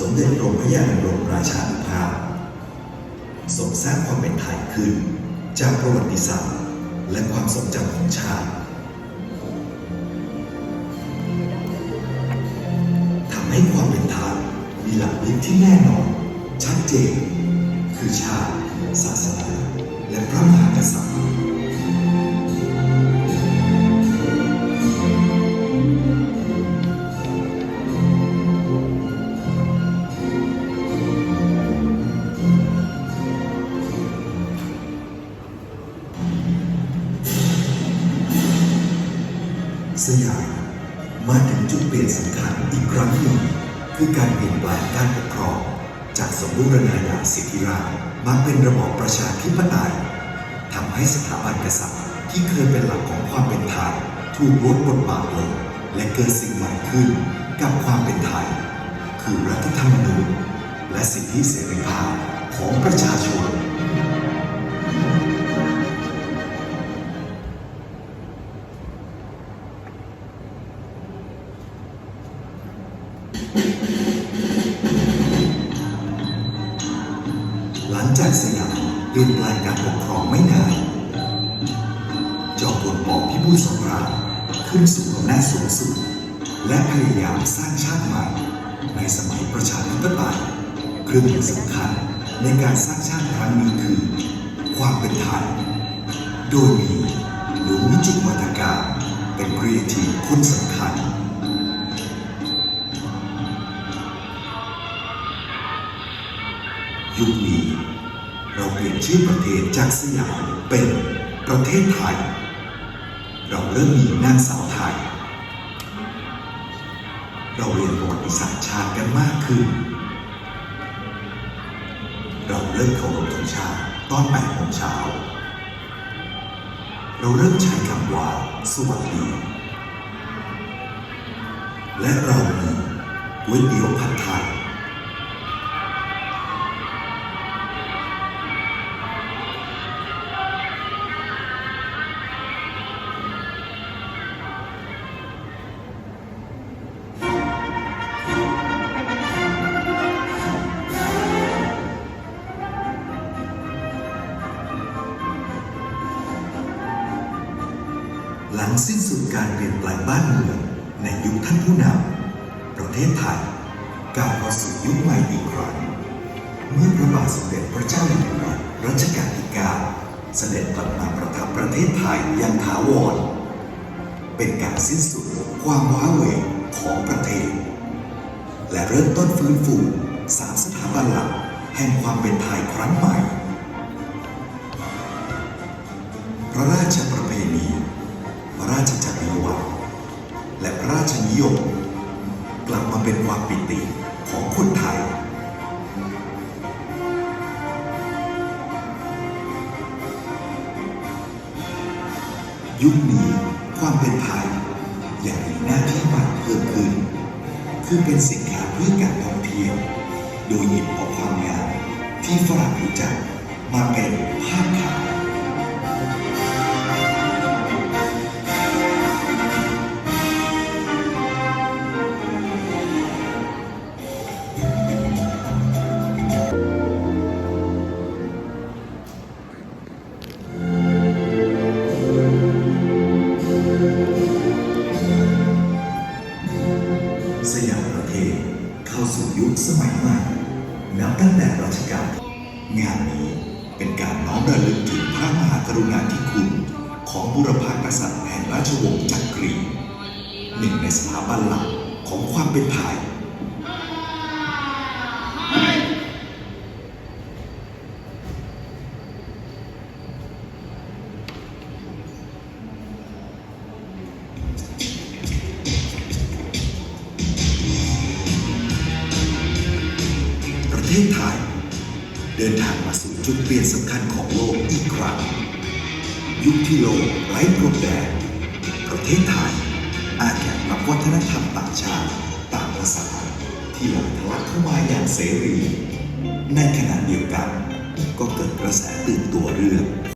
สมเด็จกรมพระยาณรงราชานุภาพทรงสร้างความเป็นไทยขึ้น จากประวัติศาสตร์ และความทรงจำของชาติทำให้ความเป็นไทยมีหลักยึดที่แน่นอน ชัดเจน คือชาติ ศาสนา และพระมหากษัตริย์ สยามมาถึงจุดเปลี่ยนสำคัญอีกครั้งหนึ่งคือการเปลี่ยนแปลงการปกครอง จากสมบูรณาญาสิทธิราชมาเป็นระบอบประชาธิปไตยทำให้สถาบันกษัตริย์ที่เคยเป็นหลักของความเป็นไทยถูกลดบทบาทลงและเกิดสิ่งใหม่ขึ้นกับความเป็นไทย คือรัฐธรรมนูญและสิทธิเสรีภาพของประชาชน หลังจากสยามเปลี่ยนแปลงการปกครองไม่นานจอมพลปพิบูลสงครามขึ้นสู่อำนาจสูงสุด และพยายามสร้างชาติใหม่ ในสมัยประชาธิปไตยเครื่องมือสำคัญในการสร้างชาติครั้งนี้คือ ความเป็นไทย โดยมีหลวงวิจิตรวัฒการเป็นครีเอทีฟคนสำคัญ ยุคนี้ เราเปลี่ยนชื่อประเทศจากสยามเป็นประเทศไทย เราเริ่มมีนางสาวไทย เราเรียนประวัติศาสตร์ชาติกันมากขึ้น เราเริ่มเคารพธงชาติตอนแปดโมงเช้า เราเริ่มใช้คำว่าสวัสดี และเรามีก๋วยเตี๋ยวผัดไทย หลังสิ้นสุดการเปลี่ยนแปลงบ้านเมืองในยุคท่านผู้นำประเทศไทยก้าวเข้าสู่ยุคใหม่อีกครั้งเมื่อพระบาทสมเด็จพระเจ้าอยู่หัวรัชกาลที่ 9 เสด็จกลับมาประทับประเทศไทยอย่างถาวร เป็นการสิ้นสุดความว้าเหวของประเทศ และเริ่มต้นฟื้นฟูสามสถาบันหลักแห่งความเป็นไทยครั้งใหม่ พระราชประ และพระราชนิยม กลับมาเป็นความปิติของคนไทย ยุคนี้ความเป็นไทย อยังมีหน้าที่ใหม่เพิ่มขึ้น คือเป็นสินค้าเพื่อการท่องเที่ยว โดยหยิบเอาความงามที่ฝรั่งรู้จักมาเป็นภาพขาย สยามประเทศเข้าสู่ยุคสมัยใหม่ นับตั้งแต่รัชกาลงานนี้เป็นการน้อมระลึกถึงพระมหากรุณาธิคุณ ของบุรพากษัตริย์แห่งราชวงศ์จักรี หนึ่งในสถาบันหลักของความเป็นไทย ทศไทย เดินทางมาสู่จุดเปลี่ยนสำคัญของโลกอีกครั้ง ยุคที่โลกไร้พรมแดนประเทศไทยอาจแข่งกับวัฒนธรรมต่างชาติต่างภาษาที่หลั่งทะลักเข้ามาอย่างเสรี ในขณะเดียวกันก็เกิดกระแสตื่นตัวเรื่อง